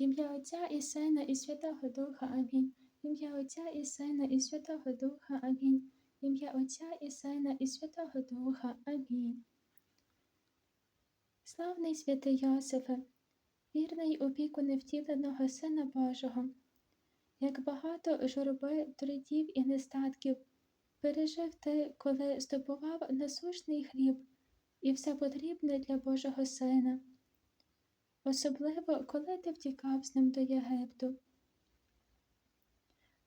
Ім'я Отця і Сина, і Святого Духа. Амінь. Ім'я Отця і Сина, і Святого Духа. Амінь. Ім'я Отця і Сина, і Святого Духа. Амінь. Славний святий Йосифе, вірний опіку невтіленого Сина Божого, як багато журби, трудів і нестатків пережив ти, коли здобував насущний хліб і все потрібне для Божого Сина, особливо коли ти втікав з ним до Єгипту.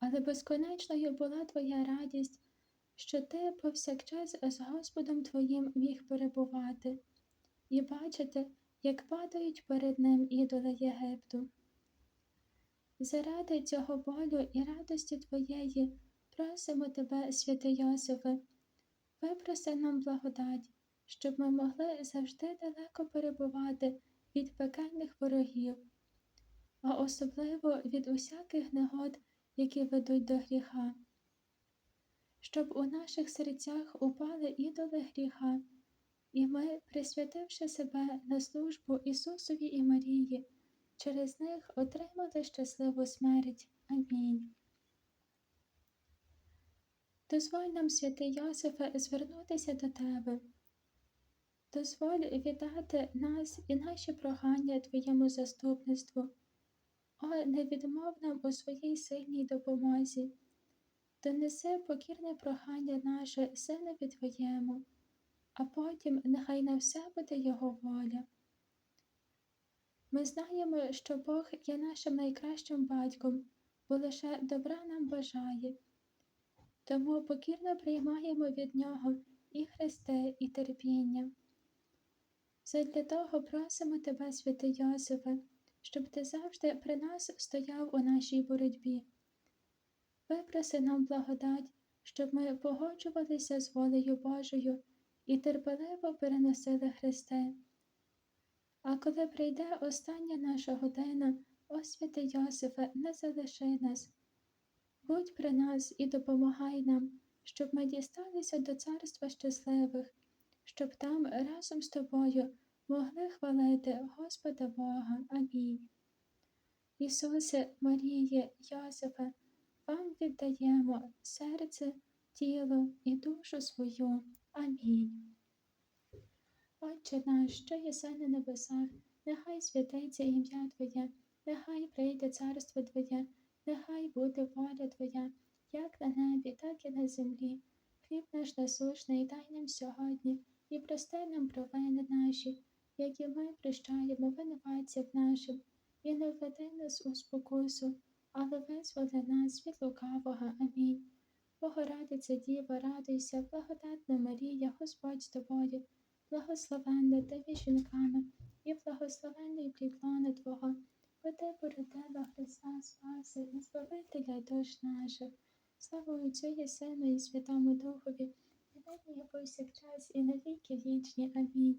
Але безконечною була твоя радість, що ти повсякчас з Господом Твоїм міг перебувати і бачити, як падають перед ним ідоли Єгипту. Заради цього болю і радості Твоєї просимо Тебе, святий Йосифе, випроси нам благодать, щоб ми могли завжди далеко перебувати від пекельних ворогів, а особливо від усяких негод, які ведуть до гріха, щоб у наших серцях упали ідоли гріха, і ми, присвятивши себе на службу Ісусові і Марії, через них отримали щасливу смерть. Амінь. Дозволь нам, святий Йосифе, звернутися до Тебе. Дозволь віддати нас і наші прохання Твоєму заступництву. О, не відмов нам у своїй сильній допомозі. Донеси покірне прохання наше Синові Твоєму, а потім нехай на все буде Його воля. Ми знаємо, що Бог є нашим найкращим батьком, бо лише добра нам бажає. Тому покірно приймаємо від Нього і Христе, і терпіння. Задля того просимо Тебе, святий Йосифе, щоб Ти завжди при нас стояв у нашій боротьбі. Випроси нам благодать, щоб ми погоджувалися з волею Божою і терпеливо переносили Христе. А коли прийде остання наша година, о святий Йосифе, не залиши нас. Будь при нас і допомагай нам, щоб ми дісталися до царства щасливих, щоб там разом з тобою могли хвалити Господа Бога. Амінь. Ісусе, Маріє, Йосифе, вам віддаємо серце, тіло і душу свою. Амінь. Отче наш, що єси на небесах, нехай святиться ім'я Твоє, нехай прийде царство Твоє, нехай буде воля Твоя, як на небі, так і на землі. Хліб наш насушний дай нам сьогодні і прости нам провини наші, як і ми прощаємо винуватцям нашим, і не введи нас у спокусу, але визволи нас від лукавого. Амінь. Богородиця Діва, радуйся, благодатна Марія, Господь з тобою благословенна ти жінками, і благословенний плід Твого, бо ти породила Христа Спаси і Збавителя душ наших. Слава Отцю і Сину, і Святому Духові, і нині і повсякчас, і на віки вічні. Амінь.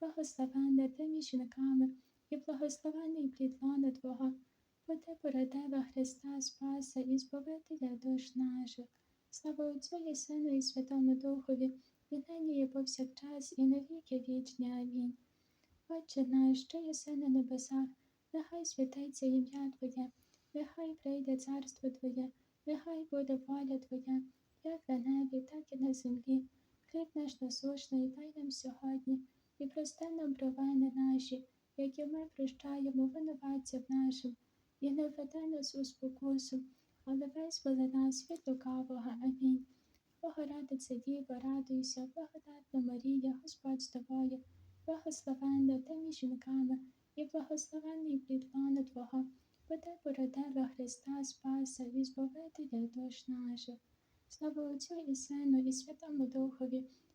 благословенна ти між жінками, і благословений плід лона Твого, бо ти породила Христа Спаса і Збавителя душ наших. Слава Отцю і Сину, і Святому Духові і нині і повсякчас, і на віки вічні. Амінь. Отче наш, що єси на небесах, нехай святиться ім'я Твоє, нехай прийде царство Твоє, нехай буде воля Твоя, як на небі, так і на землі. Хліб наш насушний, дай нам сьогодні, і прости нам провини наші, які ми прощаємо винуватцям нашим, і не введи нас у спокусу, але визволи нас від лукавого. Амінь. Богородиця Діва, радуйся, благодатна Марія, Господь з тобою, благословенна ти між жінками, і благословенний плід Твого, бо ти породила Христа Спаса і Збавителя душ наших. Слава Отцю і Сину, і Святому Духові,